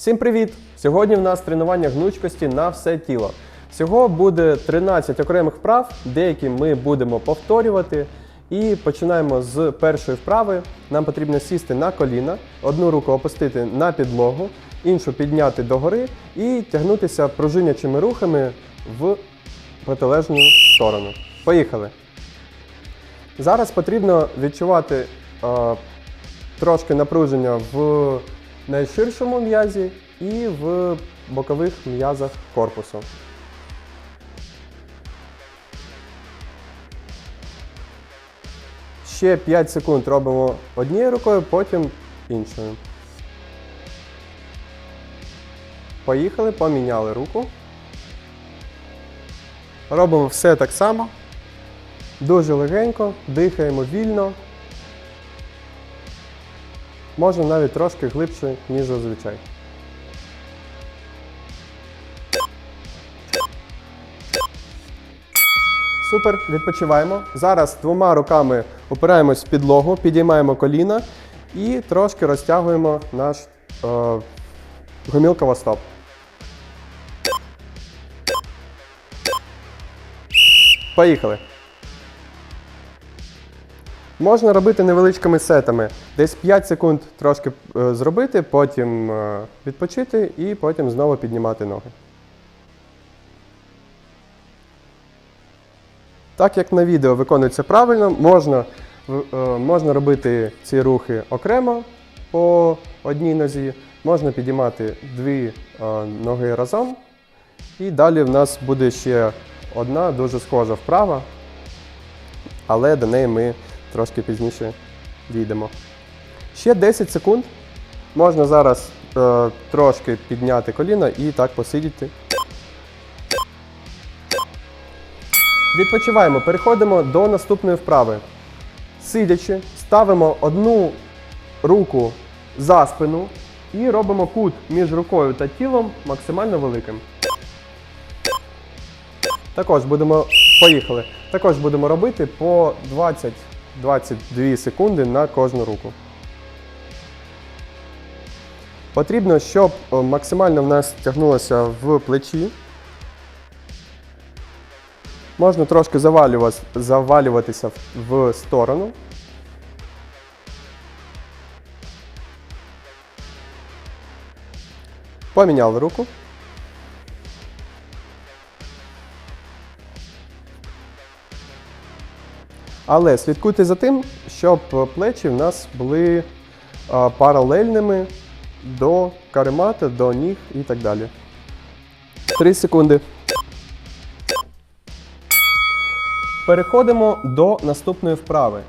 Всім привіт! Сьогодні в нас тренування гнучкості на все тіло. Всього буде 13 окремих вправ, деякі ми будемо повторювати. І починаємо з першої вправи. Нам потрібно сісти на коліна, одну руку опустити на підлогу, іншу підняти догори і тягнутися пружинячими рухами в протилежну сторону. Поїхали! Зараз потрібно відчувати е, трошки напруження в найширшому м'язі і в бокових м'язах корпусу. Ще 5 секунд робимо однією рукою, потім іншою. Поїхали, поміняли руку. Робимо все так само. Дуже легенько, дихаємо вільно. Можна навіть трошки глибше, ніж зазвичай. Супер, відпочиваємо. Зараз двома руками опираємось в підлогу, підіймаємо коліна і трошки розтягуємо наш е, гомілково стоп. Поїхали. Можна робити невеличкими сетами. Десь 5 секунд трошки е, зробити, потім е, відпочити і потім знову піднімати ноги. Так як на відео виконується правильно, можна, е, можна робити ці рухи окремо по одній нозі, можна підіймати дві ноги разом. І далі в нас буде ще одна дуже схожа вправа, але до неї ми трошки пізніше дійдемо. Ще 10 секунд. Можна зараз е, трошки підняти коліна і так посидіти. Відпочиваємо, переходимо до наступної вправи. Сидячи, ставимо одну руку за спину і робимо кут між рукою та тілом максимально великим. Також будемо поїхали. Також будемо робити по 20-22 секунди на кожну руку. Потрібно, щоб е, максимально в нас тягнулося в плечі. Можна трошки завалюватися, в сторону. Поміняли руку. Але слідкуйте за тим, щоб плечі в нас були паралельними до каремата, до ніг і так далі. Три секунди. Переходимо до наступної вправи.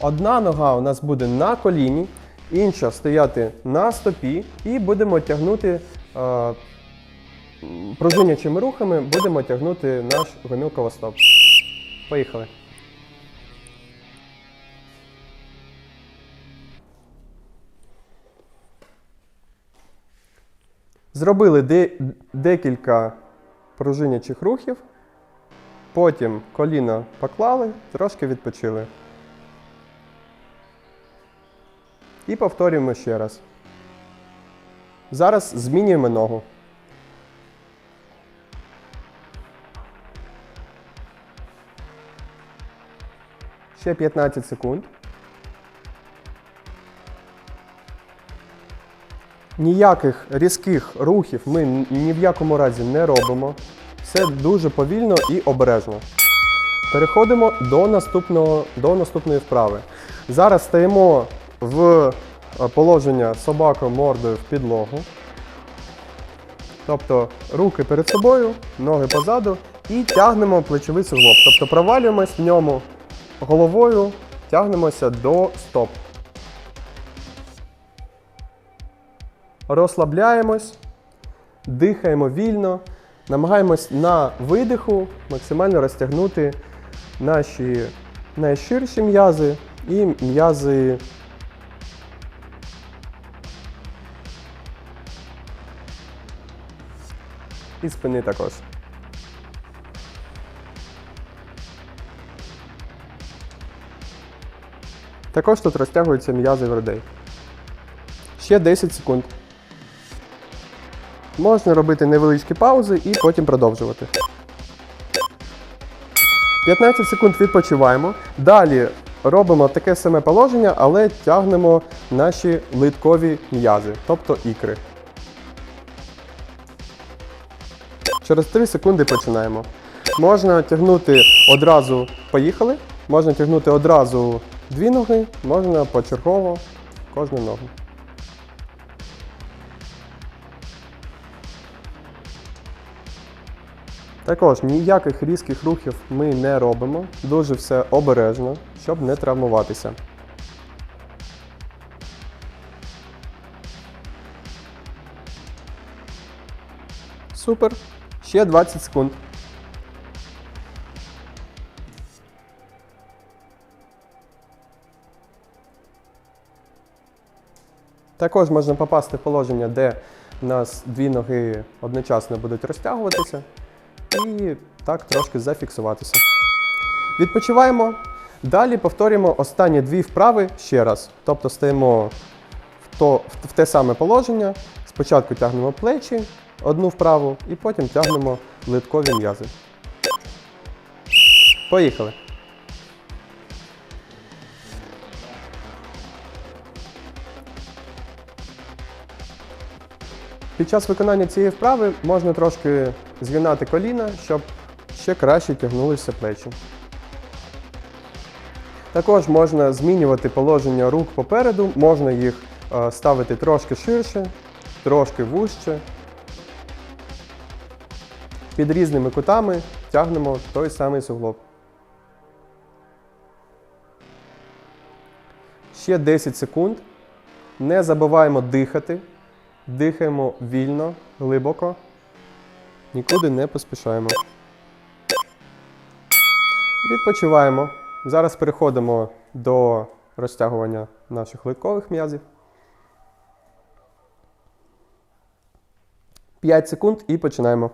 Одна нога у нас буде на коліні, інша стояти на стопі, і будемо тягнути е, пружинячими рухами, будемо тягнути наш гомілково стоп. Поїхали. Зробили де- декілька пружинячих рухів. Потім коліна поклали, трошки відпочили. І повторюємо ще раз. Зараз змінюємо ногу. Ще 15 секунд. Ніяких різких рухів ми ні в якому разі не робимо. Все дуже повільно і обережно. Переходимо до, наступного, до наступної вправи. Зараз стаємо в е, положення собака мордою в підлогу. Тобто руки перед собою, ноги позаду і тягнемо плечовий суглоб. Тобто провалюємось в ньому головою, тягнемося до стоп. Розслабляємось, дихаємо вільно, намагаємось на видиху максимально розтягнути наші найширші м'язи і м'язи і спини також. Також тут розтягуються м'язи грудей. Ще 10 секунд. Можна робити невеличкі паузи і потім продовжувати. 15 секунд відпочиваємо. Далі робимо таке саме положення, але тягнемо наші литкові м'язи, тобто ікри. Через 3 секунди починаємо. Можна тягнути одразу, поїхали. Можна тягнути одразу дві ноги, можна почергово кожну ногу. Також ніяких різких рухів ми не робимо. Дуже все обережно, щоб не травмуватися. Супер. Ще 20 секунд. Також можна попасти в положення, де у нас дві ноги одночасно будуть розтягуватися і так трошки зафіксуватися. Відпочиваємо. Далі повторюємо останні дві вправи ще раз. Тобто стаємо в, то, в те саме положення. Спочатку тягнемо плечі, одну вправу, і потім тягнемо литкові м'язи. Поїхали. Під час виконання цієї вправи можна трошки згинати коліна, щоб ще краще тягнулися плечі. Також можна змінювати положення рук попереду, можна їх е, ставити трошки ширше, трошки вужче. Під різними кутами тягнемо той самий суглоб. Ще 10 секунд. Не забуваємо дихати. Дихаємо вільно, глибоко. Нікуди не поспішаємо. Відпочиваємо. Зараз переходимо до розтягування наших литкових м'язів. 5 секунд і починаємо.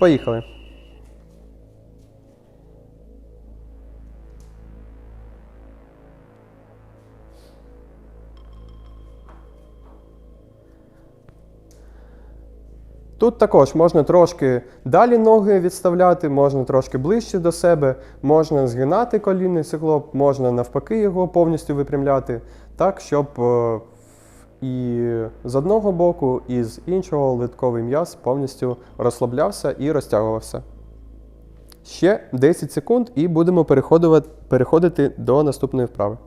Поїхали. Тут також можна трошки далі ноги відставляти, можна трошки ближче до себе, можна згинати колінний суглоб, можна навпаки його повністю випрямляти, так, щоб е, і з одного боку, і з іншого литковий м'яз повністю розслаблявся і розтягувався. Ще 10 секунд і будемо переходити до наступної вправи.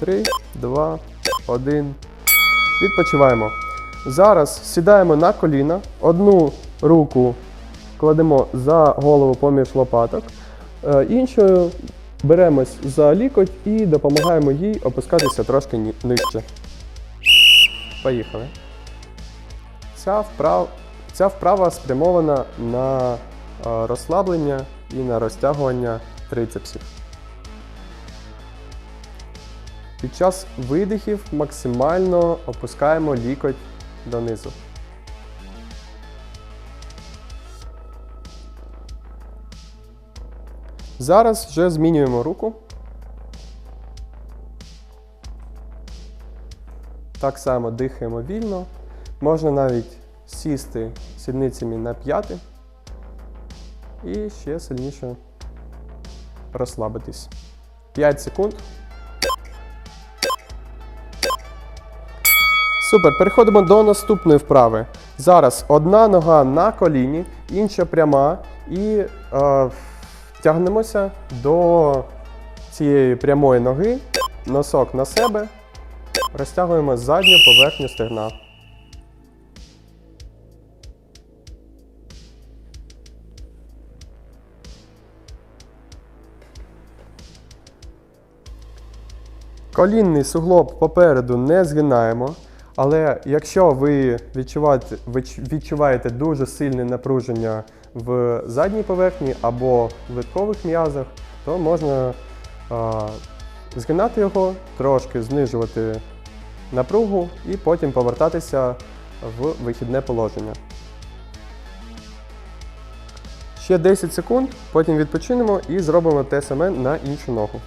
Три, два, один. Відпочиваємо. Зараз сідаємо на коліна, одну руку кладемо за голову поміж лопаток, е, іншою беремось за лікоть і допомагаємо їй опускатися трошки нижче. Поїхали. Ця вправа, ця вправа спрямована на е, розслаблення і на розтягування трицепсів. Під час видихів максимально опускаємо лікоть донизу. Зараз вже змінюємо руку. Так само дихаємо вільно. Можна навіть сісти сідницями на п'яти і ще сильніше розслабитись. 5 секунд. Супер, переходимо до наступної вправи. Зараз одна нога на коліні, інша пряма, і е, тягнемося до цієї прямої ноги, носок на себе, розтягуємо задню поверхню стегна. Колінний суглоб попереду не згинаємо. Але якщо ви відчуваєте, відчуваєте дуже сильне напруження в задній поверхні або в литкових м'язах, то можна а, згинати його, трошки знижувати напругу і потім повертатися в вихідне положення. Ще 10 секунд, потім відпочинемо і зробимо те саме на іншу ногу.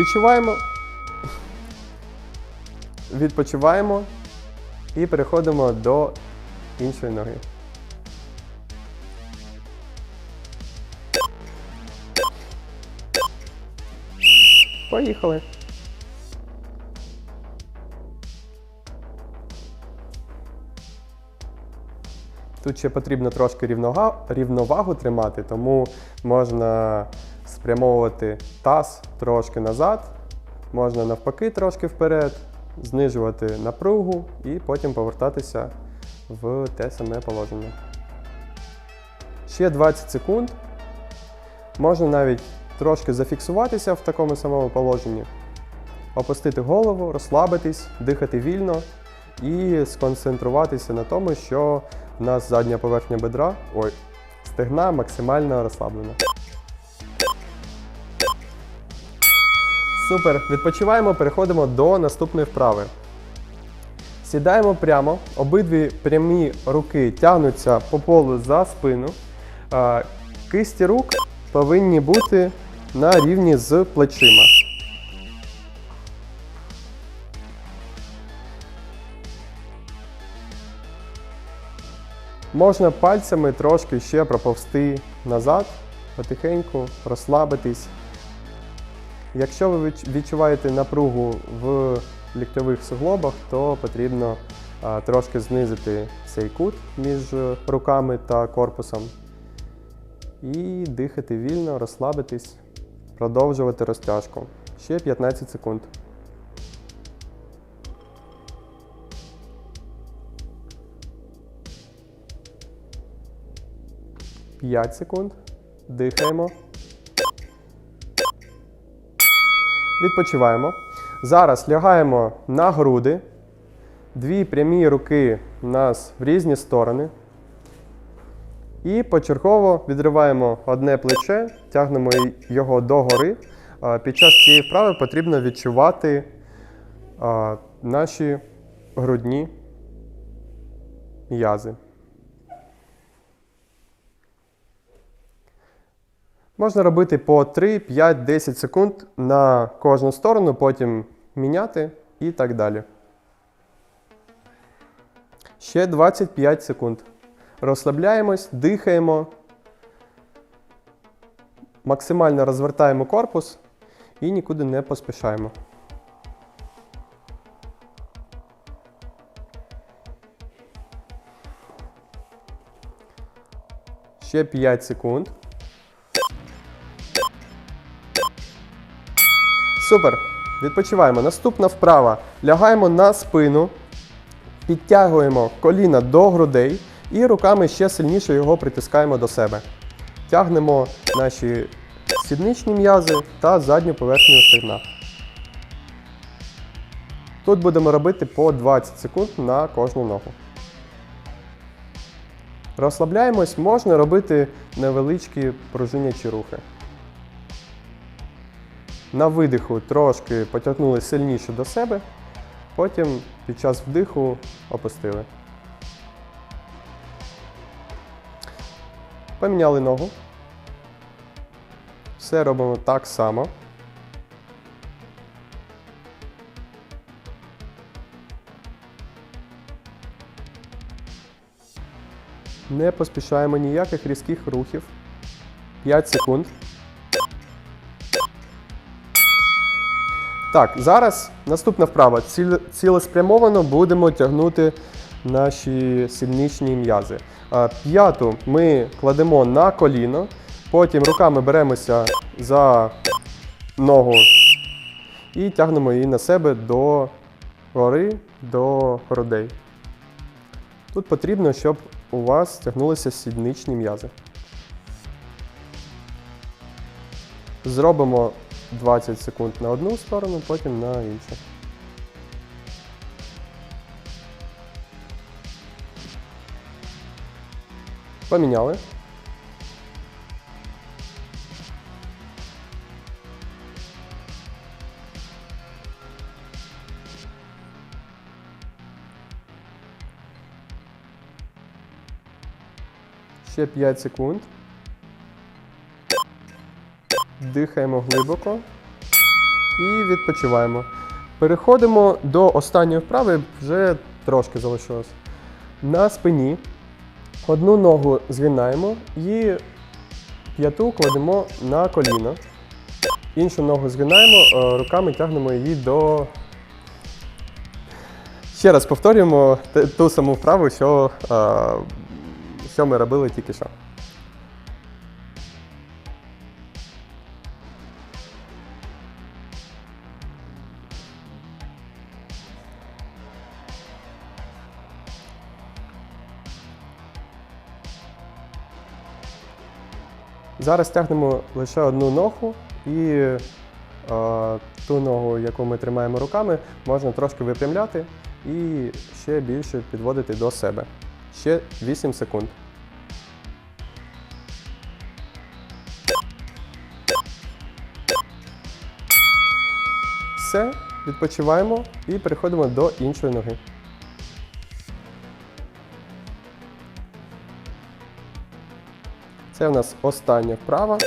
Відчуваємо. Відпочиваємо і переходимо до іншої ноги. Поїхали. Тут ще потрібно трошки рівновагу тримати, тому можна спрямовувати таз трошки назад, можна навпаки трошки вперед, знижувати напругу і потім повертатися в те саме положення. Ще 20 секунд. Можна навіть трошки зафіксуватися в такому самому положенні, опустити голову, розслабитись, дихати вільно і сконцентруватися на тому, що в нас задня поверхня бедра, ой, стегна максимально розслаблена. Супер, відпочиваємо, переходимо до наступної вправи. Сідаємо прямо, обидві прямі руки тягнуться по полу за спину. Кисті рук повинні бути на рівні з плечима. Можна пальцями трошки ще проповзти назад, потихеньку, розслабитись. Якщо ви відчуваєте напругу в ліктьових суглобах, то потрібно трошки знизити цей кут між руками та корпусом. І дихати вільно, розслабитись, продовжувати розтяжку. Ще 15 секунд. П'ять секунд. Дихаємо. Відпочиваємо. Зараз лягаємо на груди. Дві прямі руки у нас в різні сторони. І почергово відриваємо одне плече, тягнемо його догори. Під час цієї вправи потрібно відчувати наші грудні м'язи. Можна робити по 3, 5, 10 секунд на кожну сторону, потім міняти і так далі. Ще 25 секунд. Розслабляємось, дихаємо, максимально розвертаємо корпус і нікуди не поспішаємо. Ще 5 секунд. Супер. Відпочиваємо. Наступна вправа. Лягаємо на спину, підтягуємо коліна до грудей і руками ще сильніше його притискаємо до себе. Тягнемо наші сідничні м'язи та задню поверхню стегна. Тут будемо робити по 20 секунд на кожну ногу. Розслабляємось, можна робити невеличкі пружинячі рухи. На видиху трошки потягнули сильніше до себе, потім під час вдиху опустили. Поміняли ногу. Все робимо так само. Не поспішаємо ніяких різких рухів. 5 секунд. Так, зараз наступна вправа. Цілеспрямовано будемо тягнути наші сідничні м'язи. П'яту ми кладемо на коліно, потім руками беремося за ногу і тягнемо її на себе до гори, до грудей. Тут потрібно, щоб у вас тягнулися сідничні м'язи. Зробимо 20 секунд на одну сторону, потім на іншу. Поміняли. Ще 5 секунд. Дихаємо глибоко і відпочиваємо. Переходимо до останньої вправи, вже трошки залишилось. На спині одну ногу згинаємо і п'яту кладемо на коліно. Іншу ногу згинаємо, е, руками тягнемо її до. Ще раз повторюємо ту саму вправу, що, е, що ми робили тільки що. Зараз тягнемо лише одну ногу і ту ногу, яку ми тримаємо руками, можна трошки випрямляти і ще більше підводити до себе. Ще 8 секунд. Все, відпочиваємо і переходимо до іншої ноги. Це у нас остання вправа.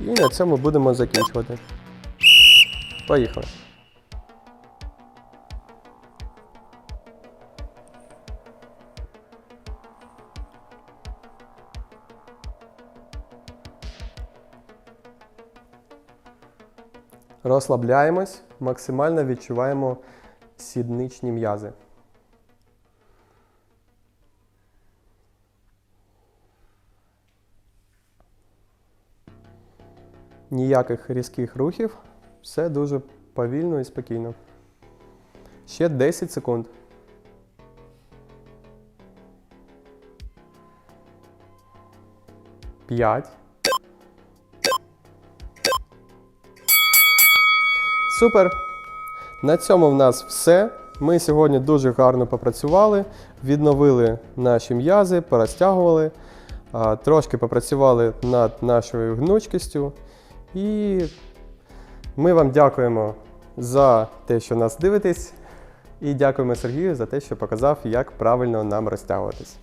І на цьому будемо закінчувати. Поїхали. Розслабляємось, максимально відчуваємо сідничні м'язи. Ніяких різких рухів. Все дуже повільно і спокійно. Ще 10 секунд. П'ять. Супер. На цьому в нас все. Ми сьогодні дуже гарно попрацювали, відновили наші м'язи, порозтягували, трошки попрацювали над нашою гнучкістю. І ми вам дякуємо за те, що нас дивитесь, і дякуємо Сергію за те, що показав, як правильно нам розтягуватись.